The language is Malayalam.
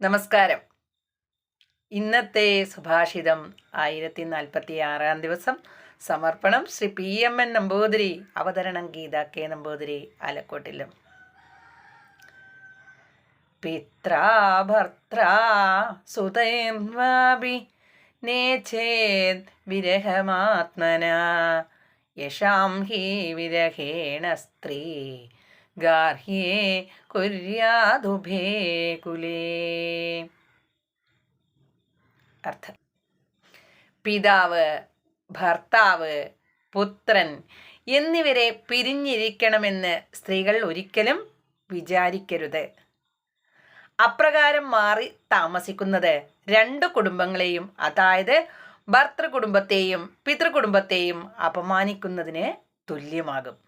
നമസ്കാരം. ഇന്നത്തെ സുഭാഷിതം ആയിരത്തി നാൽപ്പത്തി ആറാം ദിവസം. സമർപ്പണം Shri P M N Namboothiri അവതരണം ഗീത കെ നമ്പൂതിരി ആലക്കോട്ടിലും. പിത്രാ ഭർത്താ സുതേർവാപി നേചേത് വിരഹമാത്മന. യശാം ഹി വിരഹേണ സ്ത്രീ ഗാർഹ്യേ കുര്യാതുഭേ കുലേ അർത്ഥം. പിതാവ് ഭർത്താവ് പുത്രൻ എന്നിവരെ പിരിഞ്ഞിരിക്കണമെന്ന് സ്ത്രീകൾ ഒരിക്കലും വിചാരിക്കരുത്. അപ്രകാരം മാറി താമസിക്കുന്നത് രണ്ട് കുടുംബങ്ങളെയും അതായത് ഭർത്തൃ ഭർത്തൃകുടുംബത്തെയും പിതൃകുടുംബത്തെയും അപമാനിക്കുന്നതിന് തുല്യമാകും.